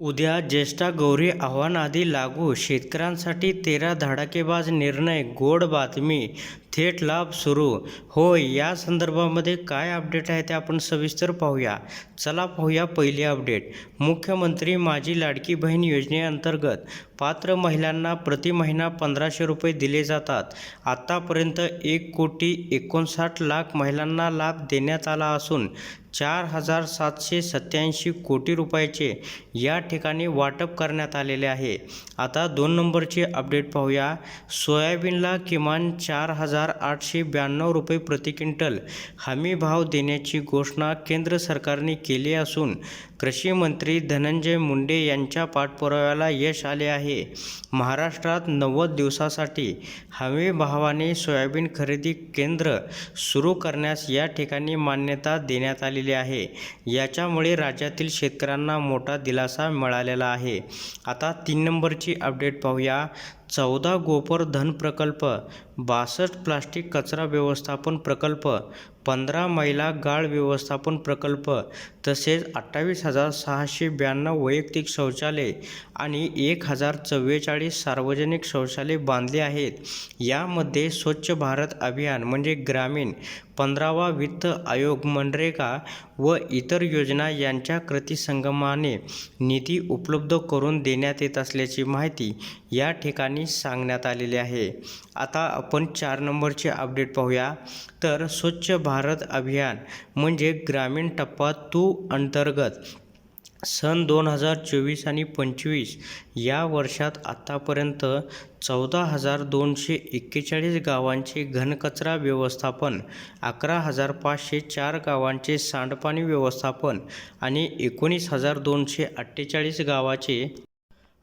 उद्या ज्येष्ठा गौरी आव्हान लागू शेतकऱ्यांसाठी तेरा धडाकेबाज निर्णय गोड बातमी थेट लाभ सुरू. होय या संदर्भामध्ये काय अपडेट आहे ते आपण सविस्तर पाहूया. चला पाहूया पहिली अपडेट मुख्यमंत्री माझी लाडकी बहीण योजनेअंतर्गत पात्र महिलांना प्रति महिना पंधराशे रुपये दिले जातात. आत्तापर्यंत एक कोटी एकोणसाठ लाख महिलांना लाभ देण्यात आला असून चार हजार सातशे सत्याऐंशी कोटी रुपयाचे या ठिकाणी वाटप करण्यात आलेले आहे. आता दोन नंबरची अपडेट पाहूया. सोयाबीनला किमान चार हजार आठशे ब्याण्णव रुपये प्रति क्विंटल हमी भाव देण्याची घोषणा केंद्र सरकारने केली असून कृषी मंत्री धनंजय मुंडे यांच्या पाठपुराव्याला यश आले आहे. महाराष्ट्रात नव्वद दिवसासाठी हमी भावाने सोयाबीन खरेदी केंद्र सुरू करण्यास या ठिकाणी मान्यता देण्यात आलेली आहे. याच्यामुळे राज्यातील शेतकऱ्यांना मोठा दिलासा मिळालेला आहे. आता तीन नंबरची अपडेट पाहूया. चौदा गोपर धन प्रकल्प बासष्ट प्लास्टिक कचरा व्यवस्थापन प्रकल्प पंधरा महिला गाळ व्यवस्थापन प्रकल्प तसेच अठ्ठावीस हजार सहाशे ब्याण्णव वैयक्तिक शौचालय आणि एक हजार चव्वेचाळीस सार्वजनिक शौचालय बांधले आहेत. यामध्ये स्वच्छ भारत अभियान म्हणजे ग्रामीण पंधरावा वित्त आयोग मनरेगा व इतर योजना यांच्या कृतीसंगमाने निधी उपलब्ध करून देण्यात येत असल्याची माहिती या ठिकाणी सांगण्यात आलेली आहे. आता आपण चार नंबरचे अपडेट पाहूया. तर स्वच्छ भारत अभियान म्हणजे ग्रामीण टप्पा टू अंतर्गत सन दोन हजार चोवीस आणि पंचवीस या वर्षात आत्तापर्यंत चौदा हजार दोनशे एक्केचाळीस गावांचे घनकचरा व्यवस्थापन अकरा हजार पाचशे चार गावांचे सांडपाणी व्यवस्थापन आणि एकोणीस हजार दोनशे अठ्ठेचाळीस गावाचे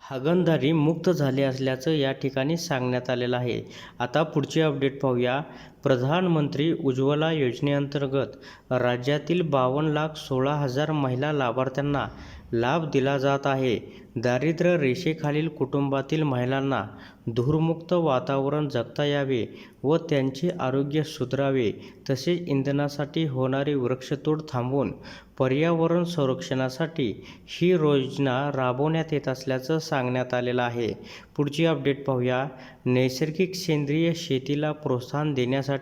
हागणदारी मुक्त झाले असल्याचं या ठिकाणी सांगण्यात आलेलं आहे. आता पुढची अपडेट पाहूया. प्रधानमंत्री उज्ज्वला योजनेअंतर्गत राज्यातील बावन्न लाख सोळा हजार महिला लाभार्थ्यांना लाभ दिला जात आहे. दारिद्र्य रेषेखालील कुटुंबातील महिलांना धूरमुक्त वातावरण जगता यावे व त्यांचे आरोग्य सुधारावे तसेच इंधनासाठी होणारी वृक्षतोड थांबवून पर्यावरण संरक्षणासाठी ही योजना राबवण्यात येत असल्याचं सांगण्यात आलेलं आहे. पुढची अपडेट पाहूया. नैसर्गिक सेंद्रिय शेतीला प्रोत्साहन देण्यासाठी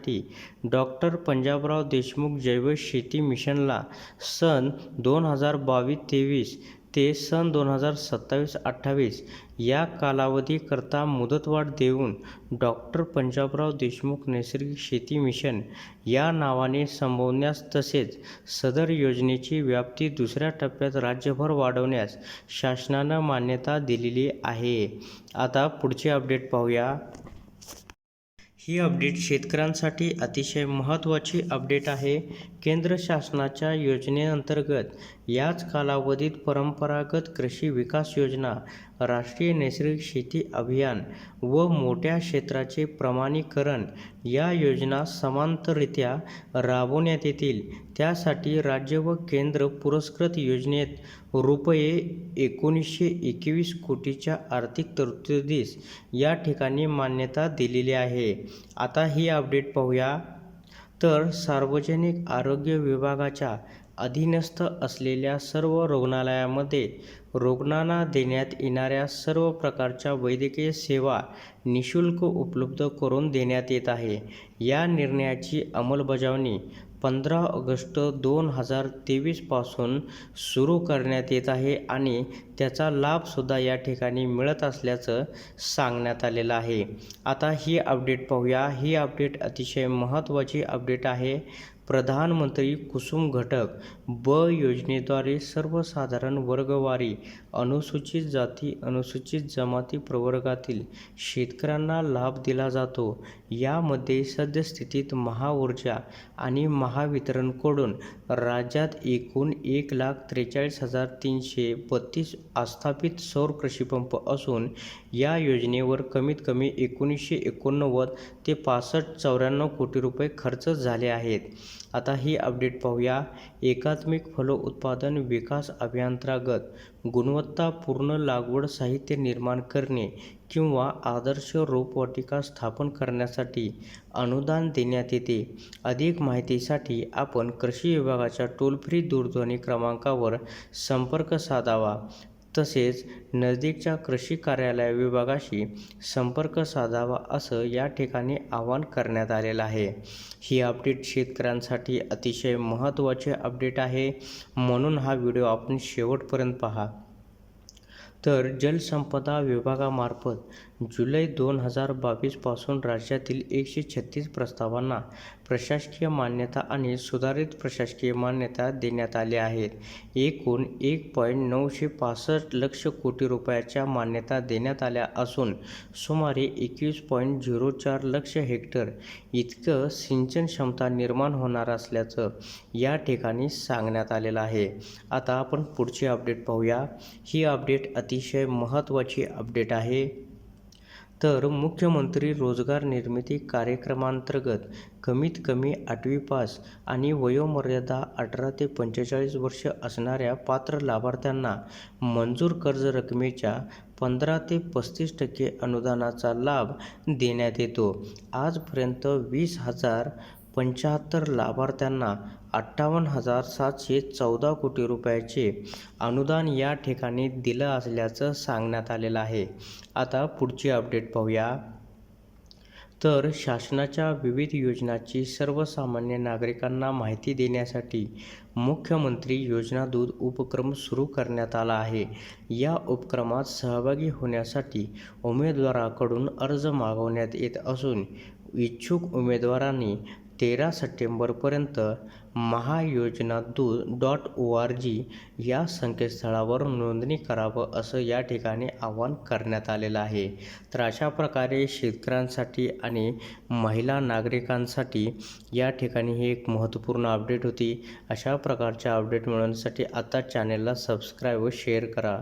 डॉक्टर पंजाबराव देशमुख जैव शेती मिशनला सन दोन हजार बावीस तेवीस ते सन दोन हजार सत्तावीस अठ्ठावीस या कालावधीकरता मुदतवाढ देऊन डॉक्टर पंजाबराव देशमुख नैसर्गिक शेती मिशन या नावाने संबोधण्यास तसेच सदर योजनेची व्याप्ती दुसऱ्या टप्प्यात राज्यभर वाढवण्यास शासनानं मान्यता दिलेली आहे. आता पुढची अपडेट पाहूया. ही अपडेट शेतकऱ्यांसाठी अतिशय महत्त्वाची अपडेट आहे. केंद्र शासनाच्या योजनेअंतर्गत याच कालावधीत परंपरागत कृषी विकास योजना राष्ट्रीय नैसर्गिक शेती अभियान व मोठ्या क्षेत्राचे प्रमाणीकरण या योजना समांतररित्या राबवण्यात येतील. त्यासाठी राज्य व केंद्र पुरस्कृत योजनेत रुपये एकोणीसशे एकवीस कोटीच्या आर्थिक तरतुदीस या ठिकाणी मान्यता दिलेली आहे. आता ही अपडेट पाहूया. तर सार्वजनिक आरोग्य विभागाच्या अधीनस्थ असलेल्या सर्व रुग्णालयामध्ये रुग्णांना देण्यात येणाऱ्या सर्व प्रकारच्या वैद्यकीय सेवा निशुल्क उपलब्ध करून देण्यात येत आहे. या निर्णयाची अंमलबजावणी पंधरा ऑगस्ट दोन हजार तेवीसपासून सुरू करण्यात येत आहे आणि त्याचा लाभसुद्धा या ठिकाणी मिळत असल्याचं सांगण्यात आलेलं आहे. आता ही अपडेट पाहूया. ही अपडेट अतिशय महत्त्वाची अपडेट आहे. प्रधानमंत्री कुसुम घटक ब योजनेद्वारे सर्वसाधारण वर्गवारी अनुसूचित जाती अनुसूचित जमाती प्रवर्गातील शेतकऱ्यांना लाभ दिला जातो. यामध्ये सद्यस्थितीत महाऊर्जा आणि महावितरणकडून राज्यात एकूण एक लाख त्रेचाळीस हजार तीनशे बत्तीस आस्थापित सौर कृषीपंप असून या योजनेवर कमीत कमी एकोणीसशे एकोणनव्वद ते पासष्ट चौऱ्याण्णव कोटी रुपये खर्च झाले आहेत. आता ही अपडेट पाहूया. एकात्मिक फलोत्पादन विकास अभियांतर्गत गुणवत्तापूर्ण लागवड साहित्य निर्माण करणे किंवा आदर्श रोपवाटिका स्थापन करण्यासाठी अनुदान देण्यात येते. अधिक माहितीसाठी आपण कृषी विभागाच्या टोल फ्री दूरध्वनी क्रमांकावर संपर्क साधावा. तसेच नजदीकच्या कृषी कार्यालय विभागाशी संपर्क साधावा असं या ठिकाणी आवाहन करण्यात आलेलं आहे. ही अपडेट शेतकऱ्यांसाठी अतिशय महत्त्वाचे अपडेट आहे म्हणून हा व्हिडिओ आपण शेवटपर्यंत पहा. तर जलसंपदा विभागामार्फत जुलै दोन हजार बावीसपासून राज्यातील एकशे छत्तीस प्रस्तावांना प्रशासकीय मान्यता आणि सुधारित प्रशासकीय मान्यता देण्यात आल्या आहेत. एकूण एक पॉईंट नऊशे पासष्ट लक्ष कोटी रुपयाच्या मान्यता देण्यात आल्या असून सुमारे एकवीस पॉईंट झिरो चार लक्ष हेक्टर इतकं सिंचन क्षमता निर्माण होणार असल्याचं या ठिकाणी सांगण्यात आलेलं आहे. आता आपण पुढची अपडेट पाहूया. ही अपडेट अतिशय महत्त्वाची अपडेट आहे. तर मुख्यमंत्री रोजगार निर्मिती कार्यक्रमांतर्गत कमीत कमी आठवी पास आणि वयोमर्यादा अठरा ते पंचेचाळीस वर्ष असणाऱ्या पात्र लाभार्थ्यांना मंजूर कर्ज रकमेच्या पंधरा ते पस्तीस टक्के अनुदानाचा लाभ देण्यात येतो. आजपर्यंत वीस हजार पंच्याहत्तर लाभार्थ्यांना अठ्ठावन्न हजार सातशे चौदा कोटी रुपयाचे अनुदान या ठिकाणी दिलं असल्याचं सांगण्यात आलेलं आहे. आता पुढची अपडेट पाहूया. तर शासनाच्या विविध योजनांची सर्वसामान्य नागरिकांना माहिती देण्यासाठी मुख्यमंत्री योजना दूध उपक्रम सुरू करण्यात आला आहे. या उपक्रमात सहभागी होण्यासाठी उमेदवाराकडून अर्ज मागवण्यात येत असून इच्छुक उमेदवारांनी तेरा सप्टेंबरपर्यंत महायोजना Mahayojanadoot dot O R G या संकेतस्थळावर नोंदणी करावं असं या ठिकाणी आवाहन करण्यात आलेलं आहे. तर अशा प्रकारे शेतकऱ्यांसाठी आणि महिला नागरिकांसाठी या ठिकाणी ही एक महत्त्वपूर्ण अपडेट होती. अशा प्रकारच्या अपडेट मिळवण्यासाठी आता चॅनेलला सबस्क्राईब व शेअर करा.